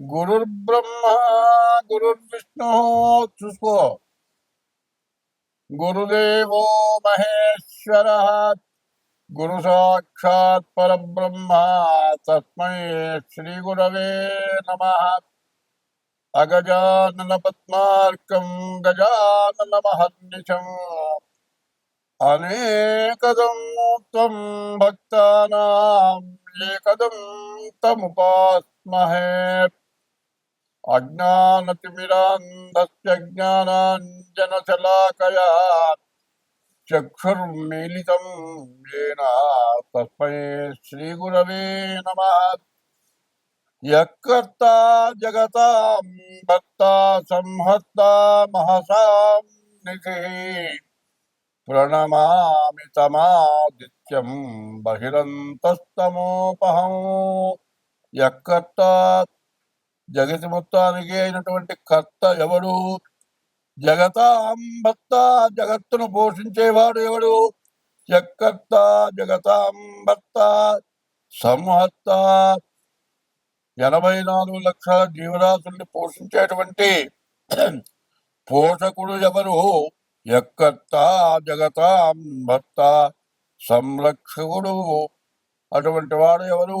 गुरुर् ब्रह्मा गुरुर्विष्णु, चुस्को. गुरुदेव महेश्वर, गुरु साक्षात परब्रह्म, तस्म श्री गुरव नम. अगजानन पद्मार्कं गजानन महर्निशम् अनेकदं त्वं तमुपास्महे. అజ్ఞానతిమిరాంధస్య జ్ఞానాంజనశలాకయా చక్షుర్మీలితం येन తస్మై శ్రీగురవే నమ యకర్త జగతాం భక్త సంహర్త మహసాం నిధి ప్రణమామి తమాదిత్యం బహిరంతస్తమోపహం యకర్త జగతి మొత్తానికి అయినటువంటి కర్త ఎవడు? జగత అంబత్త జగత్తును పోషించేవాడు ఎవడు? జగత్త జగతాంబత్త సంహత్త ఎనభై నాలుగు లక్షల జీవరాశుల్ని పోషించేటువంటి పోషకుడు ఎవరు? ఎక్కత్త జగతాం అంబత్త సంరక్షకుడు. అటువంటి వాడు ఎవరు?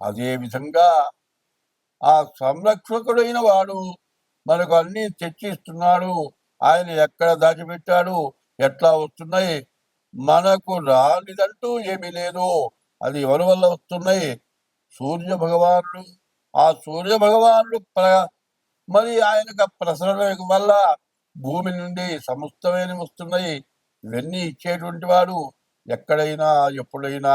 అదే విధంగా ఆ సంరక్షకుడైన వాడు మనకు అన్ని తెచ్చిస్తున్నాడు. ఆయన ఎక్కడ దాచిపెట్టాడు? ఎట్లా వస్తున్నాయి? మనకు రానిదంటూ ఏమీ లేదు. అది ఎవరి వల్ల వస్తున్నాయి? సూర్య భగవానుడు. ఆ సూర్య భగవానుడు ప్ర మరి ఆయనకు ప్రసరణ వల్ల భూమి నుండి సమస్తమైన వస్తున్నాయి. ఇవన్నీ ఇచ్చేటువంటి వాడు ఎక్కడైనా ఎప్పుడైనా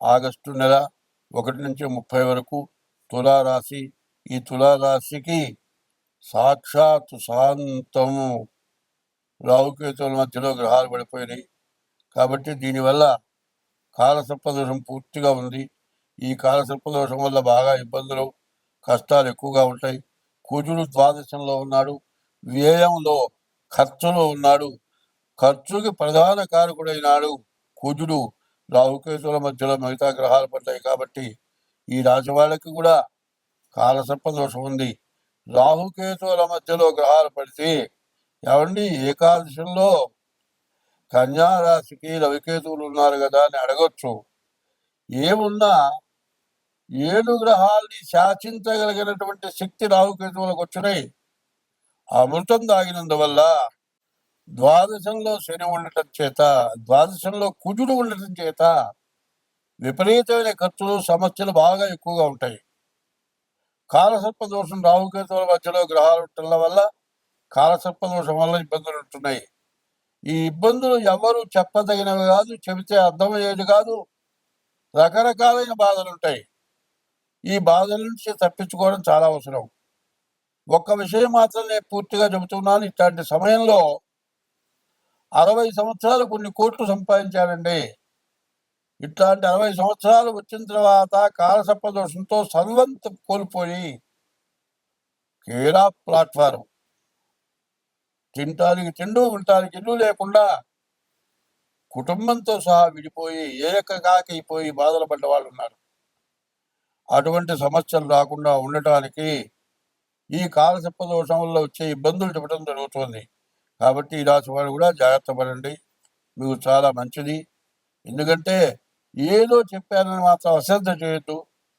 ఆగస్టు నెల ఒకటి నుంచి ముప్పై వరకు తులారాశి. ఈ తులారాశికి సాక్షాత్ శాంతము. రావుకేతువుల మధ్యలో గ్రహాలు పడిపోయినాయి. కాబట్టి దీనివల్ల కాలసర్పదోషం పూర్తిగా ఉంది. ఈ కాలసర్పదోషం వల్ల బాగా ఇబ్బందులు కష్టాలు ఎక్కువగా ఉంటాయి. కుజుడు ద్వాదశంలో ఉన్నాడు. వ్యయంలో ఖర్చులో ఉన్నాడు. ఖర్చుకి ప్రధాన కారకుడైనాడు కుజుడు. రాహుకేతువుల మధ్యలో మిగతా గ్రహాలు పడ్డాయి కాబట్టి ఈ రాశి వాళ్ళకి కూడా కాలసర్పదోషం ఉంది. రాహుకేతువుల మధ్యలో గ్రహాలు పడితే ఏమండి? ఏకాదశంలో కన్యారాశికి రవికేతువులు ఉన్నారు కదా అని అడగొచ్చు. ఏమున్నా ఏడు గ్రహాల్ని శాసించగలిగినటువంటి శక్తి రాహుకేతువులకు వచ్చినాయి. అమృతం తాగినందువల్ల ద్వాదశంలో శని ఉండటం చేత ద్వాదశంలో కుజుడు ఉండటం చేత విపరీతమైన ఖర్చులు సమస్యలు బాగా ఎక్కువగా ఉంటాయి. కాలసర్ప దోషం రాహుకేతువుల మధ్యలో గ్రహాలు ఉండటం వల్ల కాలసర్ప దోషం వల్ల ఇబ్బందులు ఉంటున్నాయి. ఈ ఇబ్బందులు ఎవరు చెప్పదగినవి కాదు చెబితే అర్థమయ్యేది కాదు. రకరకాలైన బాధలు ఉంటాయి. ఈ బాధల నుంచి తప్పించుకోవడం చాలా అవసరం. ఒక్క విషయం మాత్రం నేను పూర్తిగా చెబుతున్నాను. ఇట్లాంటి సమయంలో అరవై సంవత్సరాలు కొన్ని కోట్లు సంపాదించాడండి. ఇట్లాంటి అరవై సంవత్సరాలు వచ్చిన తర్వాత కాలసర్ప దోషంతో సర్వంత కోల్పోయి క్రీడా ప్లాట్ఫారం. తింటానికి తిండు ఉండటానికి ఇల్లు లేకుండా కుటుంబంతో సహా విడిపోయి ఏకకాకైపోయి బాధలు పడ్డ వాళ్ళు ఉన్నారు అటువంటి సమస్యలు రాకుండా ఉండటానికి ఈ కాలసర్ప దోషం వల్ల వచ్చే ఇబ్బందులు చెప్పడం జరుగుతుంది. కాబట్టి ఈ రాశి వారు కూడా జాగ్రత్త పడండి. మీకు చాలా మంచిది. ఎందుకంటే ఏదో చెప్పానని మాత్రం అశ్రద్ధ చేయొద్దు.